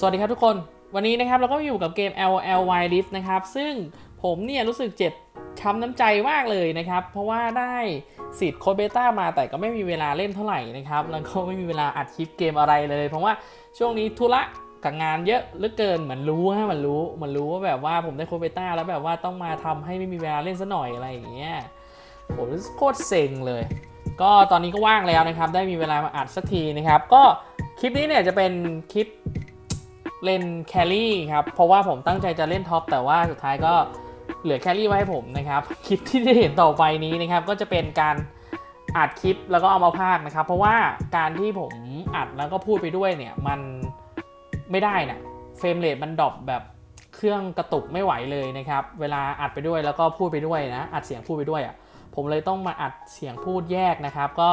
สวัสดีครับทุกคน วันนี้นะครับเราก็อยู่กับเกม L L Y Rift นะครับ ซึ่งผมเนี่ยรู้สึกเจ็บช้ำน้ำใจมากเลยนะครับ เพราะว่าได้สิทธิ์โค้ดเบต้ามาแต่ก็ไม่มีเวลาเล่นเท่าไหร่นะครับ แล้วก็ไม่มีเวลาอัดคลิปเกมอะไรเลย เพราะว่าช่วงนี้ธุระกับงานเยอะเหลือเกินเหมือนรู้ฮะมันรู้เหมันรู้ว่าแบบว่าผมได้โค้ดเบต้าแล้วแบบว่าต้องมาทำให้ไม่มีเวลาเล่นซะหน่อยอะไรอย่างเงี้ยผมโคตรเซ็งเลย ก็ตอนนี้ก็ว่างแล้วนะครับ ได้มีเวลามาอัดสักทีนะครับ ก็คลิปนี้เนี่ยจะเป็นคลิป เล่นแครี่ครับ เพราะว่าผมตั้งใจจะเล่นท็อปแต่ว่าสุดท้ายก็เหลือแครี่ไว้ให้ผมนะครับ คลิปที่ได้เห็นต่อไปนี้นะครับ ก็จะเป็นการอัดคลิปแล้วก็เอามาพากนะครับ เพราะว่าการที่ผมอัดแล้วก็พูดไปด้วยเนี่ยมันไม่ได้นะเฟรมเรทมันดรอปแบบเครื่องกระตุกไม่ไหวเลยนะครับ เวลาอัดไปด้วยแล้วก็พูดไปด้วยนะ อัดเสียงพูดไปด้วยอะ่ะ ผมเลยต้องมาอัดเสียงพูดแยกนะครับ ก็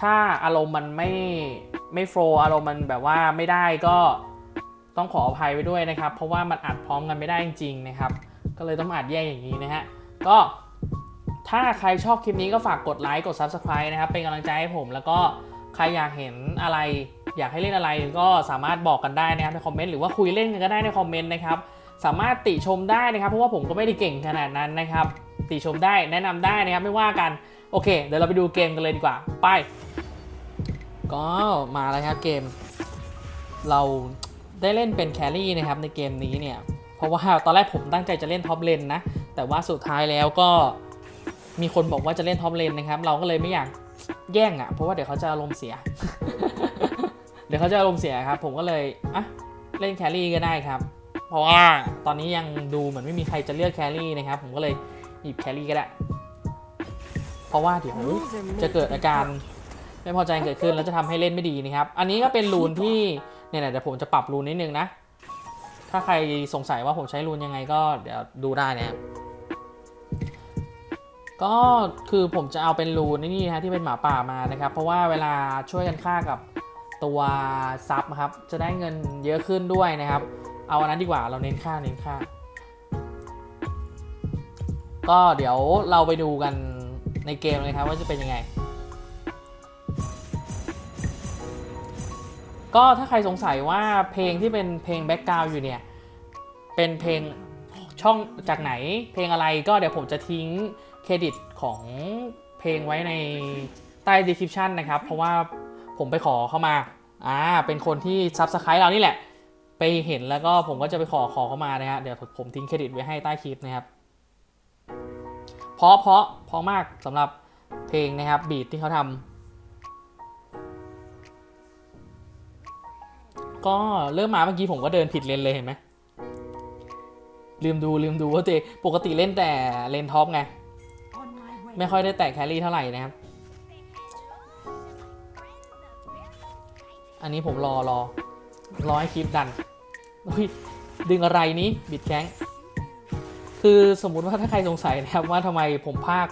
ถ้าอารมณ์มันไม่ไม่โฟล์อารมณ์มันแบบว่าไม่ได้ก็ ต้องขออภัยไว้ด้วยนะครับ เพราะว่ามันอัดพร้อมกันไม่ได้จริงๆนะครับ ก็เลยต้องอัดแยกอย่างนี้นะฮะ ก็ถ้าใครชอบคลิปนี้ก็ฝากกดไลค์กด Subscribe นะครับ เป็นกำลังใจให้ผม แล้วก็ใครอยากเห็นอะไร อยากให้เล่นอะไรก็สามารถบอกกันได้นะครับในคอมเมนต์หรือว่าคุยเล่นกันก็ได้ในคอมเมนต์นะครับสามารถติชมได้นะครับ เพราะว่าผมก็ไม่ได้เก่งขนาดนั้นนะครับ ติชมได้แนะนำได้นะครับไม่ว่ากันโอเค เดี๋ยวเราไปดูเกมกันเลยดีกว่า ไป ก็มาแล้วครับเกม เรา ได้เล่นเป็นแครี่นะครับในเกมนี้เนี่ย เพราะว่าตอนแรกผมตั้งใจจะเล่นท็อปเลนนะ แต่ว่าสุดท้ายแล้วก็มีคนบอกว่าจะเล่นท็อปเลนนะครับ เราก็เลยไม่อยากแย่งอะ่ะ เพราะว่าเดี๋ยวเขาจะอารมณ์เสีย เดี๋ยวเขาจะอารมณ์เสียครับ ผมก็เลยอะเล่นแครี่ก็ได้ครับ เพราะว่าตอนนี้ยังดูเหมือนไม่มีใครจะเลือกแครี่นะครับ ผมก็เลยหยิบแครี่ก็ได้ เพราะว่าเดี๋ยวจะเกิดอาการไม่พอใจเกิดขึ้นแล้วจะทำให้เล่นไม่ดีนะครับ อันนี้ก็เป็นรูนที่ เนี่ยเดี๋ยวผมจะปรับรูนนิดนึงนะ ถ้าใครสงสัยว่าผมใช้รูนยังไงก็เดี๋ยวดูได้นะครับก็คือผมจะเอาเป็นรูนนี่นะที่เป็นหมาป่ามานะครับ เพราะว่าเวลาช่วยกันฆ่ากับตัวซับครับ จะได้เงินเยอะขึ้นด้วยนะครับ เอาอันนั้นดีกว่าเราเน้นค่าเน้นค่า ก็เดี๋ยวเราไปดูกันในเกมเลยครับว่าจะเป็นยังไง ก็ถ้าใครสงสัยว่าเพลงที่เป็นเพลงแบ็กกราวอยู่เนี่ย เป็นเพลงช่องจากไหน เพลงอะไรก็เดี๋ยวผมจะทิ้งเครดิตของเพลงไว้ในใต้ description นะครับ เพราะว่าผมไปขอเข้ามาอ่าเป็นคนที่ subscribe เรานี่แหละ ไปเห็นแล้วก็ผมก็จะไปขอขอเข้ามานะฮะเดี๋ยวผมทิ้งเครดิตไว้ให้ใต้คลิปนะครับเพราะเพราะเพราะมากสำหรับเพลงนะครับบีทที่เขาทำ ก็เริ่มมาเมื่อกี้ผมก็เดินผิดเลนเลยเห็นไหมลืมดูลืมดูว่าตัวเองปกติเล่นแต่เลนท็อปไง ไม่ค่อยได้แตะแครี่เท่าไหร่นะครับ อันนี้ผมรอรอรอให้คลิปดันดึงอะไรนี้บิดแข้งคือสมมุติว่าถ้าใครสงสัยนะครับว่าทำไมผมพาก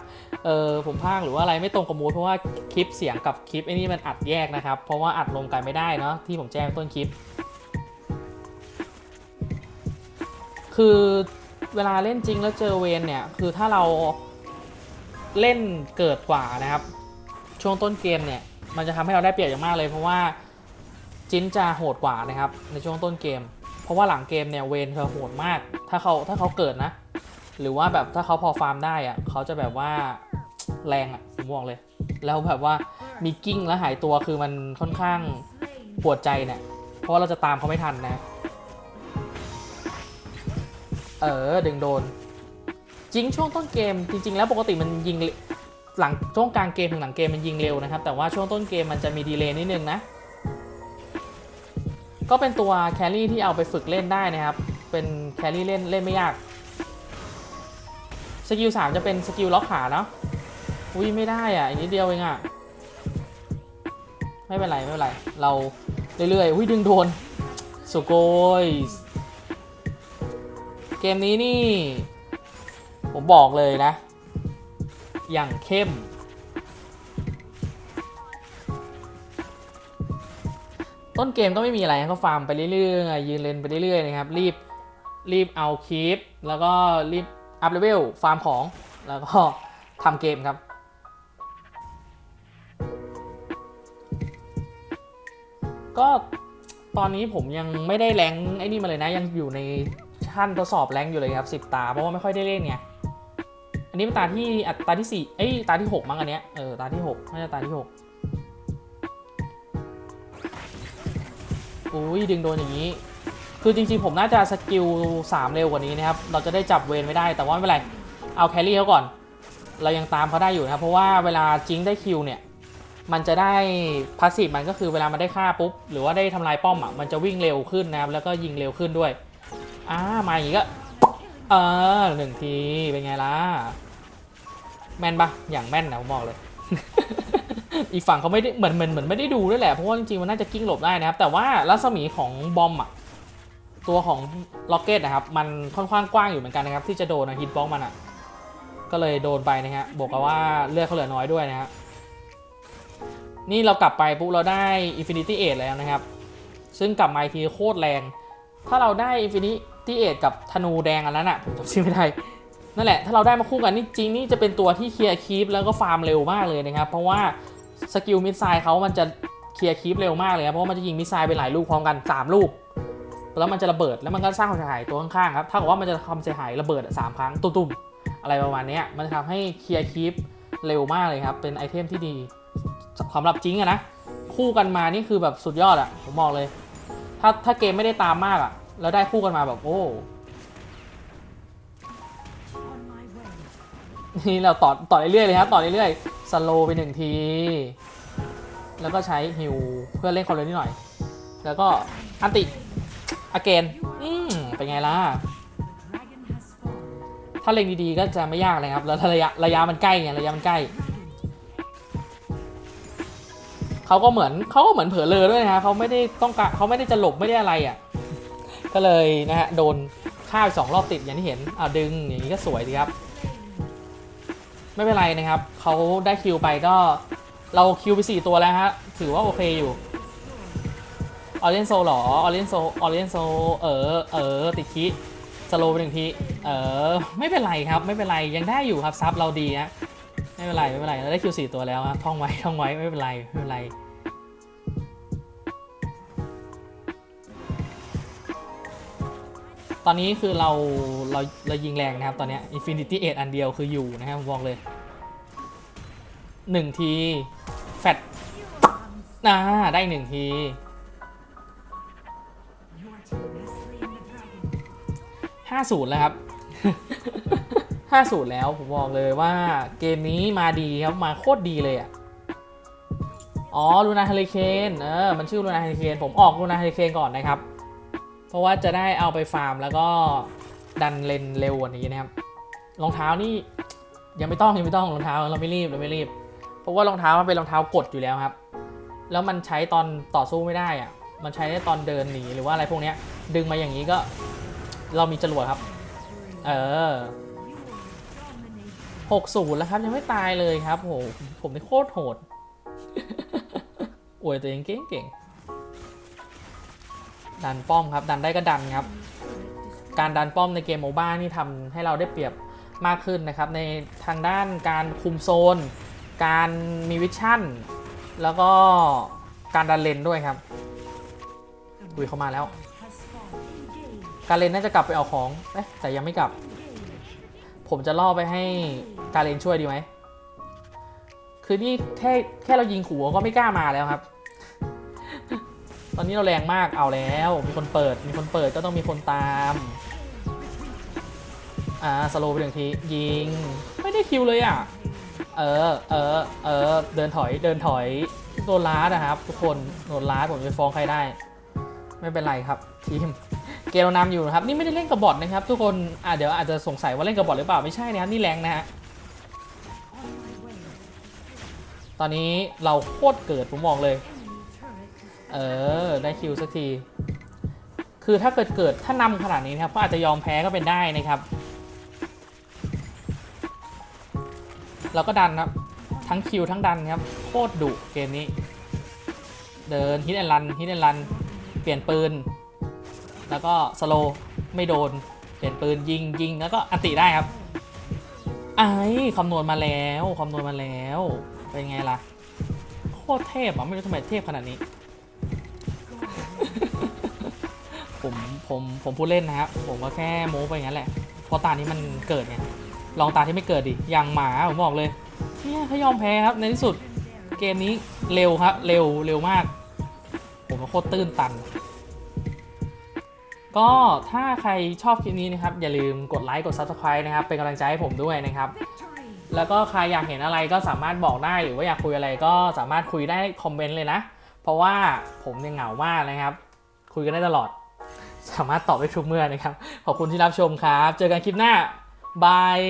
เออผมพากหรือว่าอะไรไม่ตรงกับมูดเพราะว่าคลิปเสียงกับคลิปไอ้นี่มันอัดแยกนะครับ เพราะว่าอัดรวมกันไม่ได้เนาะที่ผมแจ้งต้นคลิป คือเวลาเล่นจริงแล้วเจอเวนเนี่ยคือถ้าเราเล่นเกิดกว่านะครับ ช่วงต้นเกมเนี่ยมันจะทำให้เราได้เปรียบอย่างมากเลย เพราะว่าจินจะโหดกว่านะครับ ในช่วงต้นเกม เพราะว่าหลังเกมเนี่ยเวนเขาโหดมาก ถ้าเขาถ้าเขาเกิดนะ หรือว่าแบบถ้าเขาพอฟาร์มได้อะเขาจะแบบว่า แรงอะผมบอกเลย แล้วแบบว่ามีกิ้งแล้วหายตัวคือมันค่อนข้างปวดใจเนี่ยเพราะว่าเราจะตามเขาไม่ทันนะ เออดึงโดน จริงช่วงต้นเกมจริง ๆ แล้วปกติมันยิงหลังช่วงกลางเกมถึงหลังเกมมันยิงเร็วนะครับ แต่ว่าช่วงต้นเกมมันจะมีดีเลย์นิดนึงนะ ก็เป็นตัวแครี่ที่เอาไปฝึกเล่นได้นะครับ เป็นแครี่เล่นเล่นไม่ยากสกิล3จะเป็นสกิลล็อกขาเนาะ อุ้ยไม่ได้อะอีกนิดเดียวเองอะ ไม่เป็นไร ไม่เป็นไร เราเรื่อยๆอุ้ยดึงโดนสุโกยเกมนี้นี่ ผมบอกเลยนะ อย่างเข้ม ต้นเกมก็ไม่มีอะไรก็ฟาร์มไปเรื่อยๆยืนเลนไปเรื่อยๆนะครับ รีบรีบเอาคีปแล้วก็รีบอัพเลเวลฟาร์มของ แล้วก็ทำเกมครับ ก็ตอนนี้ผมยังไม่ได้แรงไอ้นี่มาเลยนะ ยังอยู่ในชั้นทดสอบแรงอยู่เลยครับสิบตา เพราะว่าไม่ค่อยได้เล่นไงอันนี้เป็นตาที่อะตาที่สี่เอ้ยตาที่หกมั้งอันเนี้ยเออตาที่หกน่าจะตาที่หกอุ้ยดึงโดนอย่างนี้ คือจริงๆผมน่าจะสกิลสามเร็วกว่านี้นะครับ เราจะได้จับเวรไม่ได้แต่ว่าไม่เป็นไร เอาแครี่เขาก่อน เรายังตามเขาได้อยู่นะครับเพราะว่าเวลาจิงได้คิวเนี่ย มันจะได้พาสซีฟมันก็คือเวลามันได้ฆ่าปุ๊บ หรือว่าได้ทำลายป้อมอะมันจะวิ่งเร็วขึ้นนะครับแล้วก็ยิงเร็วขึ้นด้วยอ่ามาอย่างนี้ก็เออหนึ่งทีเป็นไงล่ะแม่นปะอย่างแม่นนะผมบอกเลย อีกฝั่งเขาไม่ได้เหมือนเหมือนเหมือนไม่ได้ดูด้วยแหละเพราะว่าจริงๆมันน่าจะกิ้งหลบได้นะครับ แต่ว่ารัศมีของบอมอะตัวของล็อกเก็ตนะครับ มันค่อนข้างกว้างอยู่เหมือนกันนะครับ ที่จะโดนฮิตบล็อกมันอะ ก็เลยโดนไปนะฮะบวกกับว่าเลือดเขาเหลือน้อยด้วยนะฮะ นี่เรากลับไปปุ๊บเราได้ Infinity Age แล้วนะครับ ซึ่งกลับมาทีโคตรแรง ถ้าเราได้ Infinity Age กับธนูแดงอันนั้นอะผมจำชื่อไม่ได้นั่นแหละ ถ้าเราได้มาคู่กันนี่จริงนี่จะเป็นตัวที่เคลียร์คีปแล้วก็ฟาร์มเร็วมากเลยนะครับ เพราะว่าสกิลมิสไซล์เขามันจะเคลียร์คีปเร็วมากเลยครับเพราะว่ามันจะยิงมิสไซล์ไปหลายลูกพร้อมกัน 3 ลูก แล้วมันจะระเบิดแล้วมันก็สร้างความเสียหายตัวข้างๆครับถ้ากับว่ามันจะทำเสียหายระเบิดสามครั้งตุ้มๆอะไรประมาณนี้มันจะทำให้เคลียร์คีปเร็วมากเลยครับเป็นไอเทมที่ดี สำหรับจริงอะนะ คู่กันมานี่คือแบบสุดยอดอะผมบอกเลย ถ้าถ้าเกมไม่ได้ตามมากอะแล้วได้คู่กันมาแบบโอ้นี่เราต่อต่อเรื่อยๆเลยครับต่อเรื่อยๆสโลไปหนึ่งที แล้วก็ใช้ฮิวเพื่อเล่นความเร็วนิดหน่อย แล้วก็อันติอเกนอืมเป็นไงล่ะ ถ้าเล็งดีๆก็จะไม่ยากเลยครับ แล้วระยะระยะมันใกล้ไงระยะมันใกล้ เขาก็เหมือนเขาก็เหมือนเผลอเลอด้วยนะฮะเขาไม่ได้ต้องการเขาไม่ได้จะหลบไม่ได้อะไรอะก็เลยนะฮะโดนฆ่าไปสองรอบติดอย่างที่เห็นอ่าดึงอย่างนี้ก็สวยดีครับ ไม่เป็นไรนะครับเขาได้คิวไปก็เราคิวไป4ตัวแล้วฮะถือว่าโอเคอยู่ออเรนโซหรอออเรนโซออเรนโซเออเออติดคิสโลไปหนึ่งทีเออไม่เป็นไรครับไม่เป็นไรยังได้อยู่ครับซับเราดีฮะ ไม่เป็นไรไม่เป็นไรเราได้คิวสี่ตัวแล้วครับท่องไว้ท่องไว้ไม่เป็นไรไม่เป็นไรตอนนี้คือเราเราเรายิงแรงนะครับตอนนี้ย Infinity 8อันเดียวคืออยู่นะครับผมบอกเลยหนึ่งที แฟดอ่าได้หนึ่งที ห้าศูนย์แล้วครับ ห้าศูนย์แล้วผมบอกเลยว่าเกมนี้มาดีครับมาโคตรดีเลยอะอ๋อลูนาเฮลิเคนเออมันชื่อลูนาเฮลิเคนผมออกลูนาเฮลิเคนก่อนนะครับ เพราะว่าจะได้เอาไปฟาร์มแล้วก็ดันเลนเร็วกว่านี้นะครับรองเท้านี่ยังไม่ต้องยังไม่ต้องรองเท้าเราไม่รีบเราไม่รีบ เพราะว่ารองเท้ามันเป็นรองเท้ากดอยู่แล้วครับ แล้วมันใช้ตอนต่อสู้ไม่ได้อะมันใช้ได้ตอนเดินหนีหรือว่าอะไรพวกเนี้ย ดึงมาอย่างนี้ก็ เรามีจรวดครับ เออ หกศูนย์แล้วครับ ยังไม่ตายเลยครับโหผมนี่โคตรโหดอวยตัวเองเก่งๆ ดันป้อมครับ ดันได้ก็ดันครับ การดันป้อมในเกมโมบ้านี่ทำให้เราได้เปรียบมากขึ้นนะครับ ในทางด้านการคุมโซน การมีวิชั่น แล้วก็การดันเลนด้วยครับอุยเข้ามาแล้ว การเลนน่าจะกลับไปเอาของ เอ๊ะแต่ยังไม่กลับ ผมจะล่อไปให้ การเลนช่วยดีไหม คือนี่แค่แค่เรายิงขู่ก็ไม่กล้ามาแล้วครับ ตอนนี้เราแรงมากเอาแล้ว มีคนเปิด มีคนเปิดก็ต้องมีคนตาม อ่าสโลว์ไปหนึ่งทียิง ไม่ได้คิวเลยอะ เออ เออ เออ เดินถอย เดินถอย โดนล้าดนะครับ ทุกคน โดนล้าดผมจะไปฟ้องใครได้ ไม่เป็นไรครับทีมเกมเรานำอยู่นะครับ นี่ไม่ได้เล่นกับบอทนะครับ ทุกคนอ่าเดี๋ยวอาจจะสงสัยว่าเล่นกับบอทหรือเปล่าไม่ใช่นะครับนี่แรงนะฮะ อนนี้เราโคตรเกิดผมบอกเลย เออ ได้คิวสักที คือถ้าเกิดเกิดถ้านำขนาดนี้นะครับ ก็อาจจะยอมแพ้ก็เป็นได้นะครับ เราก็ดันครับ ทั้งคิวทั้งดันครับ โคตรดุเกมนี้ เดินฮิตแอนรันฮิตแอนรัน เปลี่ยนปืน แล้วก็สโลไม่โดน เปลี่ยนปืนยิงยิงแล้วก็อันติได้ครับไอ้คำนวณมาแล้วคำนวณมาแล้ว เป็นไงล่ะ โคตรเทพอะ ไม่รู้ทำไมเทพขนาดนี้ ผมผมผมพูดเล่นนะครับ ผมก็แค่โม้ไปอย่างนั้นแหละ เพราะตานี้มันเกิดไงลองตาที่ไม่เกิดดิอย่างหมาผมบอกเลยเนี่ยเขายอมแพ้ครับในที่สุดเกมนี้เร็วครับ เร็วเร็วมาก ผมก็โคตรตื้นตัน ก็ถ้าใครชอบคลิปนี้นะครับ อย่าลืมกดไลค์กด Subscribe นะครับ เป็นกำลังใจให้ผมด้วยนะครับ แล้วก็ใครอยากเห็นอะไรก็สามารถบอกได้หรือว่าอยากคุยอะไรก็สามารถคุยได้คอมเมนต์เลยนะ เพราะว่าผมเนี่ยเหงามากนะครับ คุยกันได้ตลอด สามารถตอบได้ทุกเมื่อนะครับ ขอบคุณที่รับชมครับ เจอกันคลิปหน้าบาย